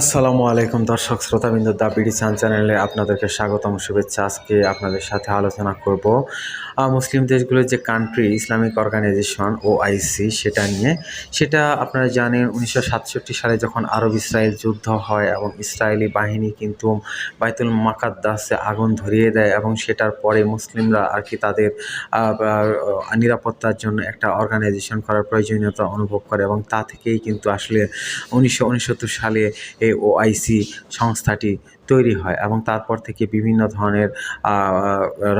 আসসালামু আলাইকুম দর্শক শ্রোতাবিন্দু দা বিডি চান চ্যানেলে আপনাদেরকে স্বাগতম, শুভেচ্ছা। আজকে আপনাদের সাথে আলোচনা করব মুসলিম দেশগুলোর যে country Islamic organisation O IC সেটা নিয়ে। সেটা আপনারা জানেন, উনিশশো সাতষট্টি সালে যখন আরব ইসরায়েল যুদ্ধ হয় এবং ইসরায়েলি বাহিনী কিন্তু বাইতুল মাকাদ্দাসে আগুন ধরিয়ে দেয় এবং সেটার পরে মুসলিমরা আর কি তাদের নিরাপত্তার জন্য একটা অর্গানাইজেশন করার প্রয়োজনীয়তা অনুভব করে এবং তা থেকেই কিন্তু আসলে উনিশশো উনসত্তর সালে এই সি সংস্থাটি তৈরি হয় এবং তারপর থেকে বিভিন্ন ধরনের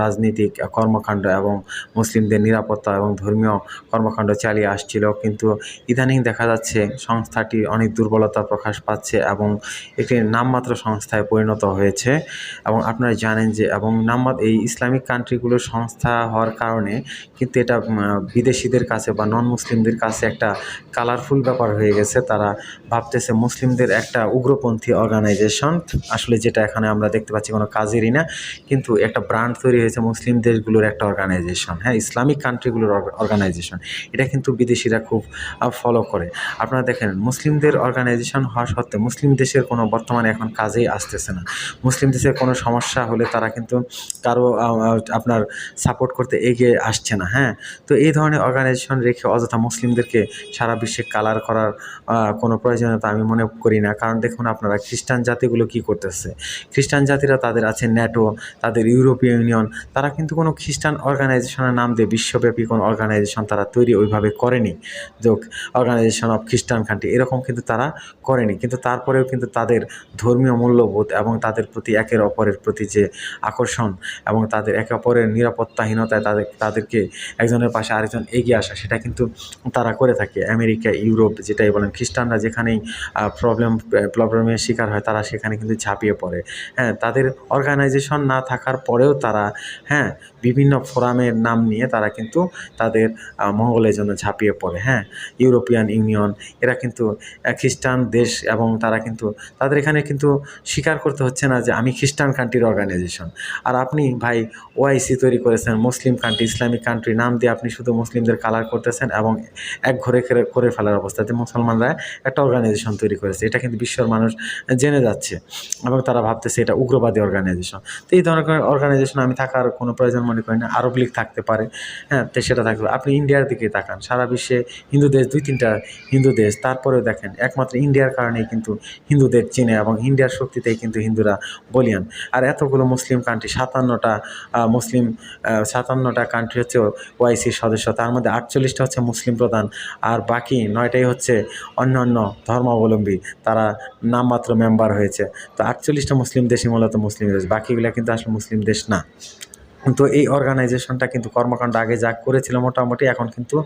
রাজনৈতিক কর্মকাণ্ড এবং মুসলিমদের নিরাপত্তা এবং ধর্মীয় কর্মকাণ্ড চালিয়ে আসছিল। কিন্তু ইদানিং দেখা যাচ্ছে সংস্থাটি অনেক দুর্বলতা প্রকাশ পাচ্ছে এবং একটি নামমাত্র সংস্থায় পরিণত হয়েছে। এবং আপনারা জানেন যে, এবং নামমাত্র এই ইসলামিক কান্ট্রিগুলোর সংস্থা হওয়ার কারণে কিন্তু এটা বিদেশিদের কাছে বা নন মুসলিমদের কাছে একটা কালারফুল ব্যাপার হয়ে গেছে। তারা ভাবতেছে মুসলিমদের একটা উগ্রপন্থী অর্গানাইজেশন আসলে যেটা এখানে আমরা দেখতে পাচ্ছি কোনো কাজেরই না, কিন্তু একটা ব্র্যান্ড তৈরি হয়েছে মুসলিম দেশগুলোর একটা অর্গানাইজেশন হ্যাঁ ইসলামিক কান্ট্রিগুলোর অর্গানাইজেশন এটা কিন্তু বিদেশিরা খুব ফলো করে। আপনারা দেখেন, মুসলিমদের অর্গানাইজেশন হওয়া সত্ত্বেও মুসলিম দেশের কোনো বর্তমানে এখন কাজেই আসতেছে না। মুসলিম দেশের কোনো সমস্যা হলে তারা কিন্তু কারও আপনার সাপোর্ট করতে এগিয়ে আসছে না হ্যাঁ। তো এই ধরনের অর্গানাইজেশন রেখে অযথা মুসলিমদেরকে সারা বিশ্বে কালার করার কোনো প্রয়োজনীয়তা আমি মনে করি না। কারণ দেখুন আপনারা খ্রিস্টান জাতিগুলো কি করতেছে? খ্রিস্টান জাতিরা তাদের আছে ন্যাটো, তাদের ইউরোপীয় ইউনিয়ন। তারা কিন্তু কোনো খ্রিস্টান অর্গানাইজেশনের নাম দিয়ে বিশ্বব্যাপী কোনো অর্গানাইজেশন তারা তৈরি ওইভাবে করেনি। যে অর্গানাইজেশন অফ খ্রিস্টান কান্ট্রি এরকম কিন্তু তারা করেনি। কিন্তু তারপরেও কিন্তু তাদের ধর্মীয় মূল্যবোধ এবং তাদের প্রতি একের অপরের প্রতি যে আকর্ষণ এবং তাদের একে অপরের নিরাপত্তাহীনতায় তাদের, তাদেরকে একজনের পাশে আরেকজন এগিয়ে আসা, সেটা কিন্তু তারা করে থাকে। আমেরিকা, ইউরোপ যেটাই বলেন, খ্রিস্টানরা যেখানেই প্রবলেম প্রবলেমের শিকার হয়, তারা সেখানে কিন্তু ঝাঁপিয়ে পড়ে। হ্যাঁ তাদের অর্গানাইজেশন না থাকার পরেও তারা হ্যাঁ বিভিন্ন ফোরামের নাম নিয়ে তারা কিন্তু তাদের মঙ্গলের জন্য ঝাঁপিয়ে পড়ে। হ্যাঁ ইউরোপিয়ান ইউনিয়ন, এরা কিন্তু খ্রিস্টান দেশ এবং তারা কিন্তু, তাদের এখানে কিন্তু স্বীকার করতে হচ্ছে না যে আমি খ্রিস্টান কান্ট্রির অর্গানাইজেশন আর আপনি ভাই ওআইসি তৈরি করেছেন, মুসলিম কান্ট্রি ইসলামিক কান্ট্রি নাম দিয়ে আপনি শুধু মুসলিমদের কালার করতেছেন এবং এক ঘরে করে ফেলার অবস্থাতে মুসলমানরা একটা অর্গানাইজেশন তৈরি করেছে। এটা কিন্তু বিশ্বের মানুষ জেনে যাচ্ছে। এবং তারা ভাবতেছে এটা উগ্রবাদী অর্গানাইজেশন তো এই ধরনের অর্গানাইজেশন আমি থাকার কোনো প্রয়োজন মনে করি না। আরব লীগ থাকতে পারে হ্যাঁ তো সেটা থাকবে। আপনি ইন্ডিয়ার দিকে তাকান। সারা বিশ্বে হিন্দু দেশ, দুই তিনটা হিন্দু দেশ, তারপরেও দেখেন, একমাত্র ইন্ডিয়ার কারণেই কিন্তু হিন্দুদের চিনে এবং ইন্ডিয়ার শক্তিতেই কিন্তু হিন্দুরা বলিয়ান। আর এতগুলো মুসলিম কান্ট্রি সাতান্নটা মুসলিম সাতান্নটা কান্ট্রি হচ্ছে ওআইসির সদস্য। তার মধ্যে আটচল্লিশটা হচ্ছে মুসলিম প্রধান আর বাকি নয়টাই হচ্ছে অন্য অন্য ধর্মাবলম্বী। তারা নামমাত্র মেম্বার হয়েছে। তো আটচল্লিশটা মুসলিম দেশই মূলত মুসলিম দেশ। বাকিগুলো কিন্তু আসলে মুসলিম দেশ না। তো এই অর্গানাইজেশনটা কিন্তু কর্মকাণ্ড আগে যা করেছিল মোটামুটি এখন কিন্তু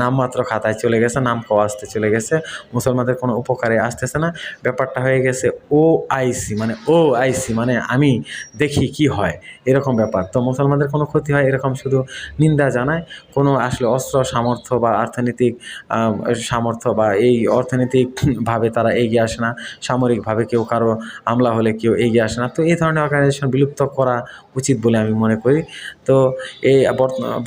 নামমাত্র খাতায় চলে গেছে, নাম কও আসতে চলে গেছে। মুসলমানদের কোনো উপকারে আসতেছে না। ব্যাপারটা হয়ে গেছে ও আইসি মানে ও আইসি মানে আমি দেখি কি হয়, এরকম ব্যাপার। তো মুসলমানদের কোনো ক্ষতি হয় এরকম শুধু নিন্দা জানায়। কোনো আসলে অস্ত্র সামর্থ্য বা অর্থনৈতিক সামর্থ্য বা এই অর্থনৈতিকভাবে তারা এগিয়ে আসে না। সামরিকভাবে কেউ কারও হামলা হলে কেউ এগিয়ে আসে না। তো এই ধরনের অর্গানাইজেশন বিলুপ্ত করা উচিত বলে আমি মনে করি। তো এই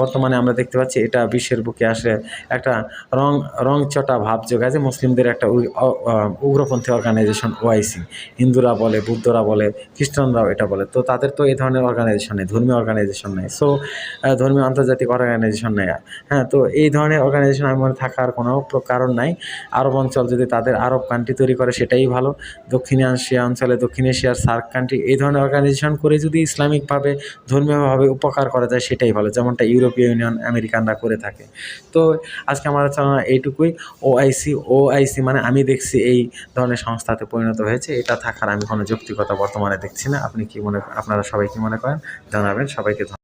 বর্তমানে আমরা দেখতে পাচ্ছি এটা বিশ্বের বুকে আসে একটা রং, রংচটা ভাব যোগায় যে মুসলিমদের একটা উগ্রপন্থী অর্গানাইজেশন ওআইসি হিন্দুরা বলে, বুদ্ধরা বলে, খ্রিস্টানরাও এটা বলে। তো তাদের তো এই ধরনের অর্গানাইজেশন নেই, ধর্মীয় অর্গানাইজেশন নেই। সো ধর্মীয় আন্তর্জাতিক অর্গানাইজেশন নেই। হ্যাঁ তো এই ধরনের অর্গানাইজেশন আমি মনে থাকার কোনো কারণ নাই। আরব অঞ্চল যদি তাদের আরব কান্ট্রি তৈরি করে, সেটাই ভালো। দক্ষিণ এশিয়া অঞ্চলে দক্ষিণ এশিয়ার সার্ক কান্ট্রি এই ধরনের অর্গানাইজেশন করে যদি ইসলামিকভাবে, ধর্মীয়ভাবে উপকার করা যায়, সেটাই ভালো। যেমনটা ইউরোপীয় ইউনিয়ন আমেরিকানরা করে থাকে। তো আজকে আমার আলোচনা এইটুকুই। ওআইসি ওআইসি মানে আমি দেখছি এই ধরনের সংস্থাতে পরিণত হয়েছে। এটা থাকার আমি কোনো যৌক্তিকতা বর্তমানে দেখছি না। আপনি কি মনে, আপনারা সবাই কি মনে করেন? জানাবেন। সবাইকে